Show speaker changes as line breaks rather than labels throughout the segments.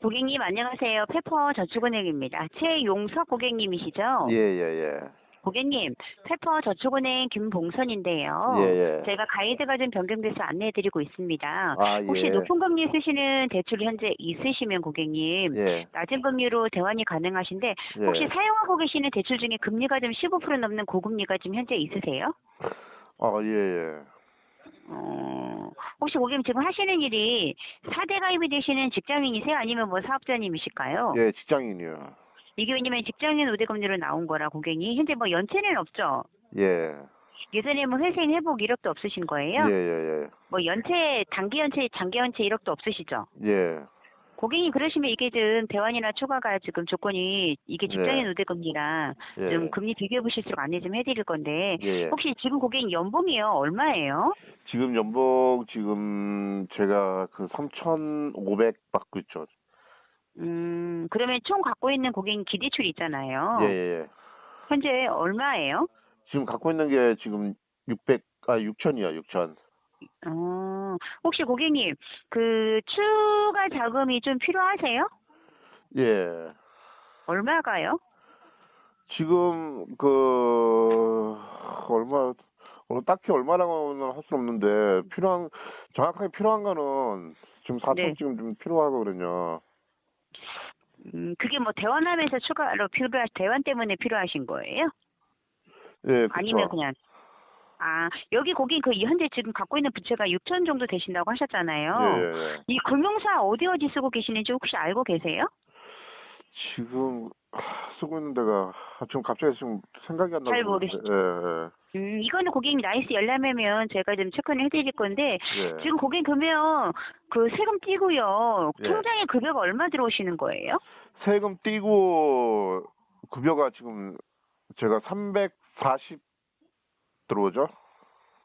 고객님 안녕하세요. 페퍼 저축은행입니다. 최용석 고객님이시죠?
예, 예, 예.
고객님, 페퍼 저축은행 김봉선인데요.
예, 예.
저희가 가이드가 좀 변경돼서 안내해드리고 있습니다.
아,
혹시
예.
높은 금리 쓰시는 대출 현재 있으시면 고객님
예.
낮은 금리로 대환이 가능하신데
예.
혹시 사용하고 계시는 대출 중에 금리가 좀 15% 넘는 고금리가 지금 현재 있으세요?
아, 예, 예.
어, 혹시 고객님 지금 하시는 일이 4대 가입이 되시는 직장인이세요? 아니면 뭐 사업자님이실까요?
예, 직장인이요.
이게 왜냐면 직장인 우대금리로 나온 거라 고객님 현재 뭐 연체는 없죠?
예.
예전에 뭐 회생 회복 이력도 없으신 거예요?
예, 예,
뭐 연체 단기 연체 장기 연체 이력도 없으시죠?
예. 예.
고객님 그러시면 이게 좀 대환이나 초과가 지금 조건이 이게 직장인
네.
우대금리라
예.
좀 금리 비교해 보실수록 안내 좀 해드릴 건데
예, 예.
혹시 지금 고객님 연봉이요 얼마예요?
지금 연봉 지금 제가 그 3,500 받고 있죠.
음 그러면 총 갖고 있는 고객님 기대출 있잖아요.
예, 예, 예.
현재 얼마예요?
지금 갖고 있는 게 지금 600, 아, 6천이요, 6천.
어 혹시 고객님 그 추가 자금이 좀 필요하세요?
예.
얼마가요?
지금 그 얼마 어, 딱히 얼마라고는 할 수 없는데 필요한 정확하게 필요한 거는 지금 4천
네.
지금 좀 필요하거든요.
음 그게 뭐 대환하면서 추가로 필요하 대환 때문에 필요하신 거예요?
예, 그쵸.
아니면 그냥 아 여기 고객 그 현재 지금 갖고 있는 부채가 6천 정도 되신다고 하셨잖아요.
예, 예, 예.
이 금융사 어디 어디 쓰고 계시는지 혹시 알고 계세요?
지금 하, 쓰고 있는 데가 아, 지금 갑자기 지금 생각이 안 나고
잘. 모르시죠?
예,
음 이거는 고객님 나이스 열람하면 제가 좀 체크를 해드릴 건데
예. 예.
지금 고객 그러면 그 세금 띄고요
예.
통장에 급여가 얼마 들어오시는 거예요?
세금 띄고 급여가 지금 제가 340 들어오죠?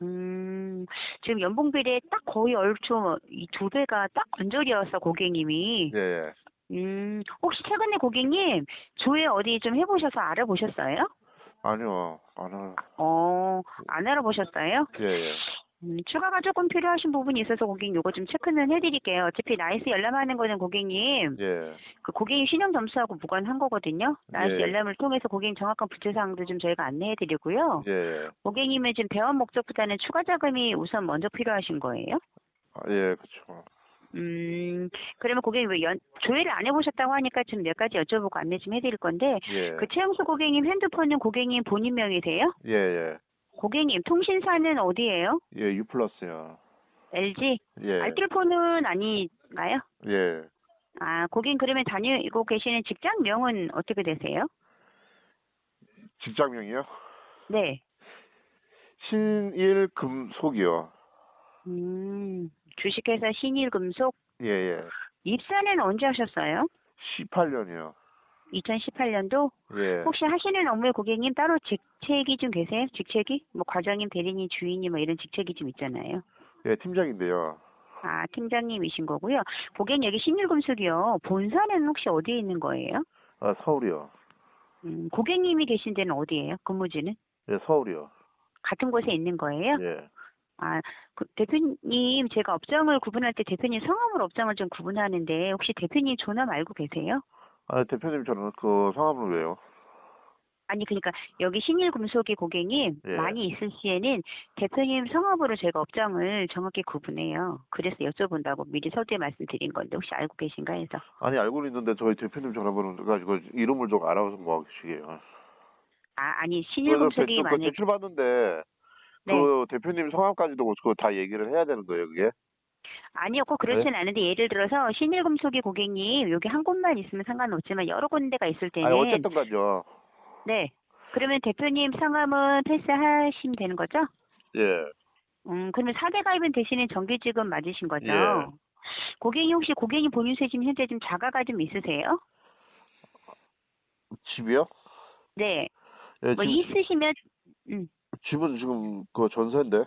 음 지금 연봉 비례 딱 거의 얼추 이 두 배가 딱 언저리여서 고객님이
예, 예.
음 혹시 최근에 고객님 조회 어디 좀 해보셔서 알아보셨어요?
아니요, 안 하.
어, 안 알아보셨어요?
예, 예.
음, 추가가 조금 필요하신 부분이 있어서 고객님 요거 좀 체크는 해드릴게요. 어차피 나이스 열람하는 거는 고객님,
예.
그 고객님 신용 점수하고 무관한 거거든요. 나이스
예.
열람을 통해서 고객님 정확한 부채 사항도 좀 저희가 안내해드리고요.
예, 예.
고객님은 지금 대환 목적보다는 추가 자금이 우선 먼저 필요하신 거예요?
아, 예, 그렇죠.
음, 그러면 고객님 왜 연, 조회를 안 해보셨다고 하니까 지금 몇 가지 여쭤보고 안내 좀 해드릴 건데,
예.
그 최영수 고객님 핸드폰은 고객님 본인 명의세요?
예, 예.
고객님 통신사는 어디예요?
예, U 플러스요.
LG?
예.
알뜰폰은 아닌가요?
예.
아, 고객님 그러면 다니고 계시는 직장명은 어떻게 되세요?
직장명이요?
네.
신일금속이요.
음, 주식회사 신일금속
예, 예.
입사는 언제 하셨어요?
18년이요.
2018년도?
예.
혹시 하시는 업무에 고객님 따로 직책이 좀 계세요? 직책이? 뭐 과장님, 대리님, 주인님 뭐 이런 직책이 좀 있잖아요.
예, 팀장인데요.
아, 팀장님이신 거고요. 고객님 여기 신일금속이요. 본사는 혹시 어디에 있는 거예요?
아, 서울이요.
음, 고객님이 계신 데는 어디예요? 근무지는?
예, 서울이요.
같은 곳에 있는 거예요?
예.
아, 그 대표님, 제가 업장을 구분할 때 대표님 성함으로 업장을 좀 구분하는데 혹시 대표님 존함 알고 계세요?
아, 대표님 저는 그 성함을 왜요?
아니, 그러니까 여기 신일금속의 고객님
예.
많이 있을 시에는 대표님 성함으로 제가 업장을 정확히 구분해요. 그래서 여쭤본다고 미리 서두에 말씀드린 건데 혹시 알고 계신가 해서.
아니, 알고는 있는데 저희 대표님 전화번호 가지고 이름을 좀 알아서 뭐 하시게요.
아, 아니, 신일금속이
그
만약
대출 받는데
네.
그 대표님 성함까지도 그거 다 얘기를 해야 되는 거예요, 그게?
아니요, 꼭 그렇진 않은데 예를 들어서 신일금속의 고객님 여기 한 곳만 있으면 상관없지만 여러 군데가 있을 때는
아니, 어쨌든 가죠.
네. 그러면 대표님 성함은 패스하시면 되는 거죠?
예.
음, 그러면 4대 가입은 되시는 정규직은 맞으신 거죠?
예.
고객님 혹시 고객님 본인세 지금 현재 좀 자가가 좀 있으세요?
집이요?
네.
예,
뭐
집,
있으시면 음.
집은 지금 그 전세인데.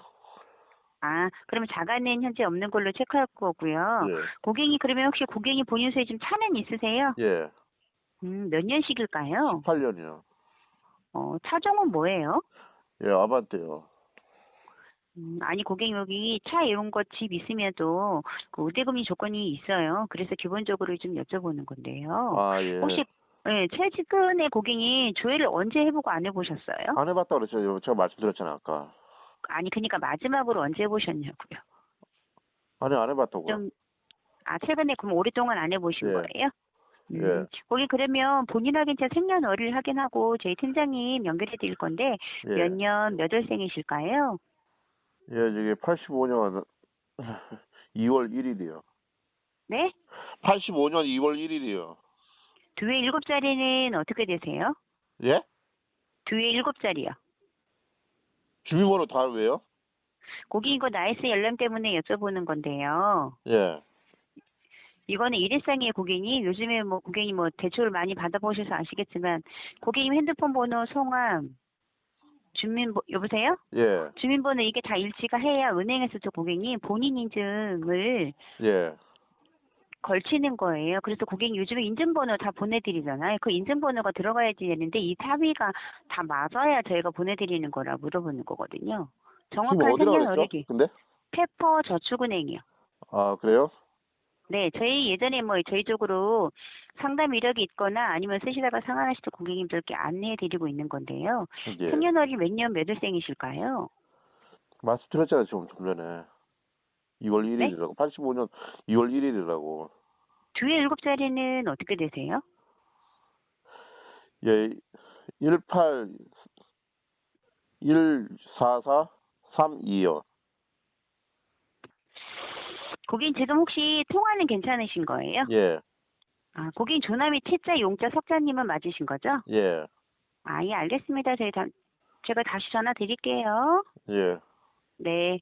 아, 그러면 자가는 현재 없는 걸로 체크할 거고요.
예.
고객님 그러면 혹시 고객님 본인세 지금 차는 있으세요?
예.
음, 몇 년식일까요?
8년이요.
어, 차종은 뭐예요?
예, 아반떼요.
음, 아니 고객님 여기 차 이런 거집 있으면 또그 우대금리 조건이 있어요. 그래서 기본적으로 좀 여쭤보는 건데요.
아, 예.
혹시 예, 최근에 고객님 조회를 언제 해보고 안 해보셨어요?
안 해봤다 그랬죠. 제가 말씀드렸잖아요, 아까.
아니 그러니까 마지막으로 언제 해보셨냐고요.
아니, 안 해봤다고요.
좀 아 최근에 그럼 오랫동안 안 해보신
예.
거예요? 음,
예.
거기 그러면 본인 확인차 생년월일 확인하고 저희 팀장님 연결해 드릴 건데
예.
몇 년 몇 월생이실까요?
예, 저기 85년 2월 1일이요.
네?
85년 2월 1일이요.
뒤에 일곱 자리는 어떻게 되세요?
예?
뒤에 일곱 자리요.
주민번호 다 왜요?
고객 이거 나이스 연령 때문에 여쭤보는 건데요.
예.
이거는 일일상의 고객님 요즘에 뭐 고객님 뭐 대출 많이 받아보셔서 아시겠지만 고객님 핸드폰 번호 성함 주민번 여보세요?
예.
주민번호 이게 다 일치가 해야 은행에서 저 고객님 본인 인증을
예.
걸치는 거예요. 그래서 고객님 요즘에 인증번호 다 보내드리잖아요. 그 인증번호가 들어가야지 되는데 이 탑위가 다 맞아야 저희가 보내드리는 거라 물어보는 거거든요. 정확한? 생년월일이
근데?
페퍼 저축은행이요.
아, 그래요?
네, 저희 예전에 뭐 저희 쪽으로 상담 이력이 있거나 아니면 쓰시다가 상환하실 고객님들께 안내해 드리고 있는 건데요.
예.
생년월일 몇 년 몇 월생이실까요?
말씀드렸잖아요, 지금 좀 전에. 2월
네?
1일이라고. 85년 2월 1일이라고.
뒤에 일곱 자리는 어떻게 되세요?
예. 18 144 32요.
고객님 지금 혹시 통화는 괜찮으신 거예요?
예.
아, 고객님 조남이 태자 용자 석자님은 맞으신 거죠?
예.
아, 예, 알겠습니다. 저희 다, 제가 다시 전화 드릴게요.
예.
네.